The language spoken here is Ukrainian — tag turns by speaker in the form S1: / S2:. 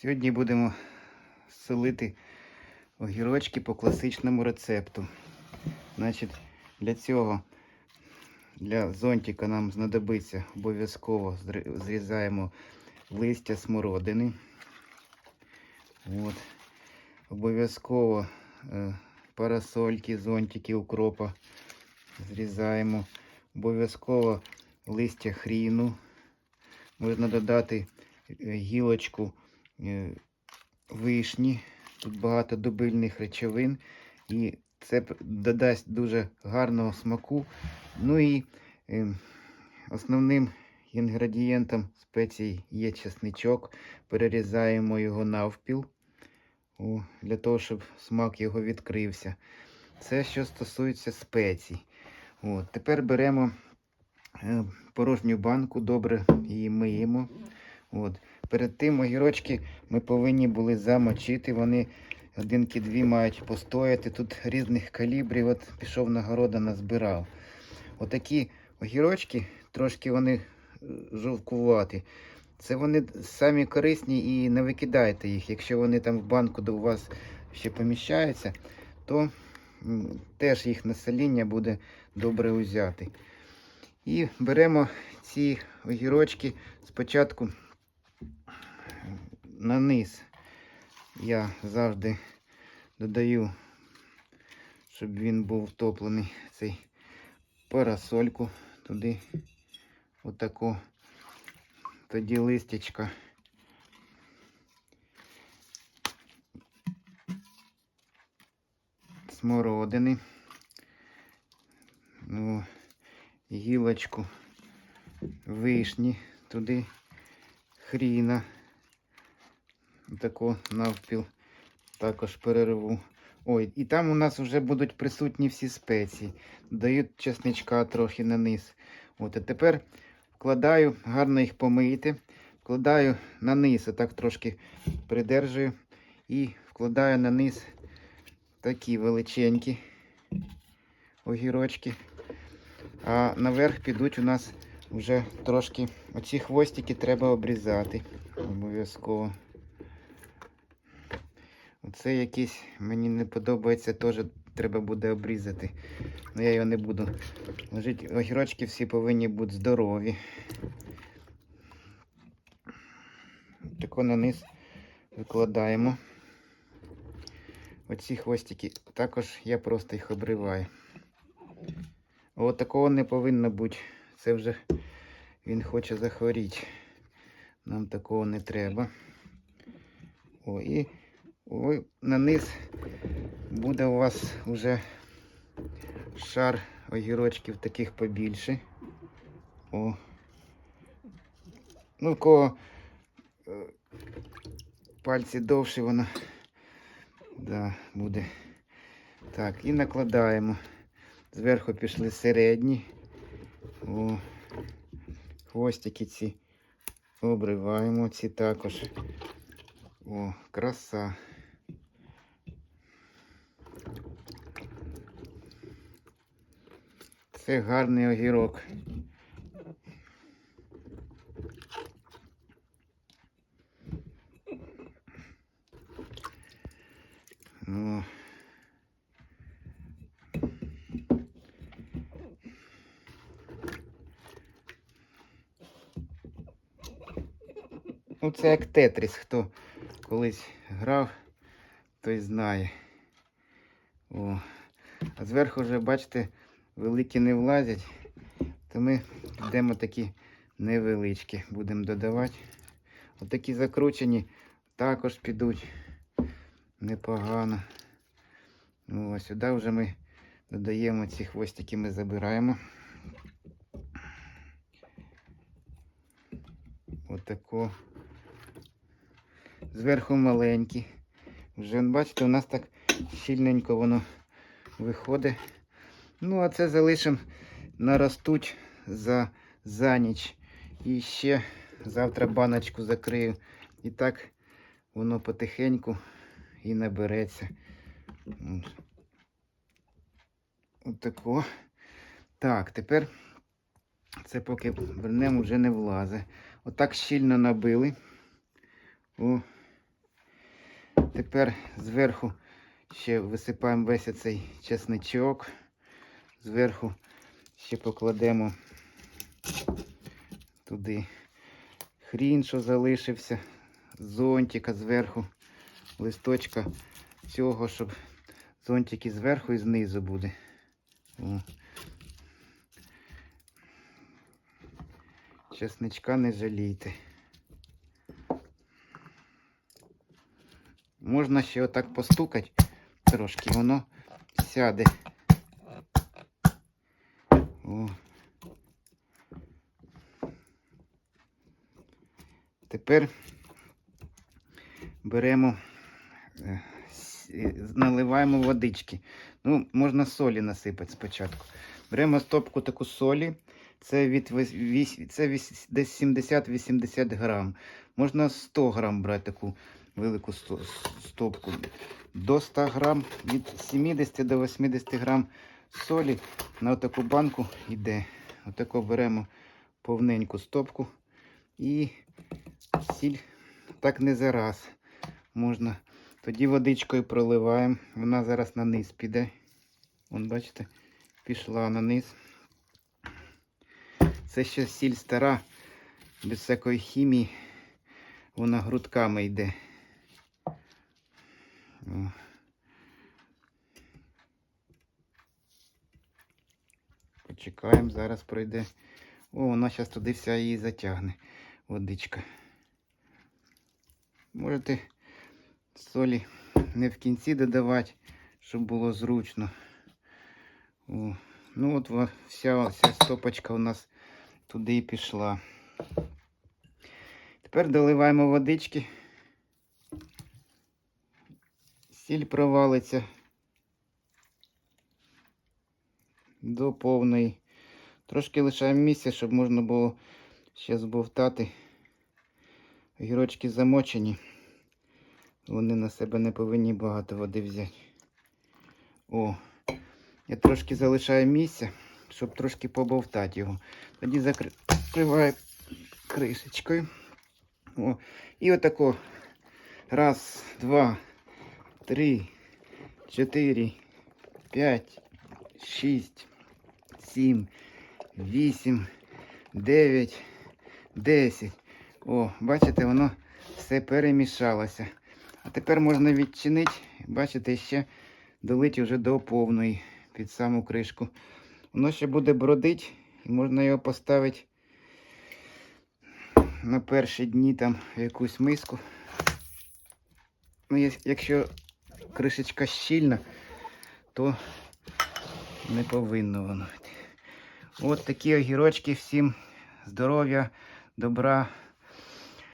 S1: Сьогодні будемо солити огірочки по класичному рецепту. Значить, для цього для зонтика нам знадобиться обов'язково зрізаємо листя смородини. От. Обов'язково е, парасольки, зонтики, укропа зрізаємо. Обов'язково листя хріну. Можна додати е, гілочку вишні. Тут багато добильних речовин. І це додасть дуже гарного смаку. Ну і е, основним інгредієнтом спецій є чесничок. Перерізаємо його навпіл, для того, щоб смак його відкрився. Це що стосується спецій. От, тепер беремо е, порожню банку, добре її миємо. От. Перед тим огірочки ми повинні були замочити. Вони годинки-дві мають постояти. Тут різних калібрів. От пішов на города, назбирав. Отакі огірочки, трошки вони е, жовкуваті. Це вони самі корисні і не викидайте їх. Якщо вони там в банку до вас ще поміщаються, то теж їх населення буде добре узяти. І беремо ці огірочки спочатку на низ. Я завжди додаю, щоб він був втоплений цей парасольку туди, отако. Тоді листячка. Смородини. Ну, гілочку вишні туди, хріна. Тако навпіл також перерву. Ой, і там у нас вже будуть присутні всі спеції. Дають чесничка трохи на низ. От, а тепер вкладаю, гарно їх помити. Вкладаю на низ, отак трошки придержую. І вкладаю на низ такі величенькі огірочки. А наверх підуть у нас вже трошки. Оці хвостики треба обрізати. Обов'язково. Оце якийсь мені не подобається, теж треба буде обрізати. Ну я його не буду. Лежить, огірочки всі повинні бути здорові. Тако на низ викладаємо. Оці хвостики також я просто їх обриваю. От такого не повинно бути. Це вже він хоче захворіти. Нам такого не треба. О, і на низ буде у вас вже шар огірочків таких побільше. О. Ну, кого е, пальці довші, воно да, буде. Так, і накладаємо. Зверху пішли середні. О, хвостики ці обриваємо, ці також. О, краса. Це гарний огірок. Ну, Ну, це як Тетріс. Хто колись грав, той знає. О. А зверху вже, бачите, великі не влазять. То ми йдемо такі невеличкі. Будемо додавати. Отакі закручені також підуть непогано. Ну, а сюди вже ми додаємо ці хвостики, ми забираємо. Отако. Зверху маленькі. Вже бачите, у нас так щільненько воно виходить. Ну, а це залишимо наростуть за, за ніч. І ще завтра баночку закрию. І так воно потихеньку і набереться. От. Отако. Так, тепер це поки вернемо вже не влазе. Отак щільно набили. О, Тепер зверху ще висипаємо весь цей чесничок. Зверху ще покладемо туди хрін, що залишився, зонтика зверху, листочка цього, щоб зонтик і зверху і знизу буде. О. Чесничка не жалійте. Можна ще отак постукати трошки, воно сяде. Тепер беремо, е, наливаємо водички. Ну, можна солі насипати спочатку. Беремо стопку таку солі. Це від це десь 70-80 грам. Можна 100 грам брати таку велику стопку. До 100 грам, від 70 до 80 грам солі на таку банку йде. Отако беремо повненьку стопку і сіль так не зараз можна. Тоді водичкою проливаємо. Вона зараз на низ піде. Вон, бачите, пішла на низ. Це ще сіль стара, без всякої хімії. Вона грудками йде. О. Почекаємо, зараз пройде. О, вона зараз туди вся її затягне. Водичка. Можете солі не в кінці додавати, щоб було зручно. О. Ну от вся, вся стопочка у нас туди і пішла. Тепер доливаємо водички. Сіль провалиться до повної. Трошки лишаємо місця, щоб можна було ще збовтати. Огірочки замочені. Вони на себе не повинні багато води взяти. О, я трошки залишаю місця, щоб трошки побовтати його. Тоді закриваю кришечкою. О, і отако. Раз, два, три, чотири, п'ять, шість, сім, вісім, дев'ять, десять. О, бачите, воно все перемішалося. А тепер можна відчинити, бачите, ще долити вже до повної під саму кришку. Воно ще буде бродить і можна його поставити на перші дні там в якусь миску. Ну, якщо кришечка щільна, то не повинно воно. От такі огірочки. Всім здоров'я, dobra.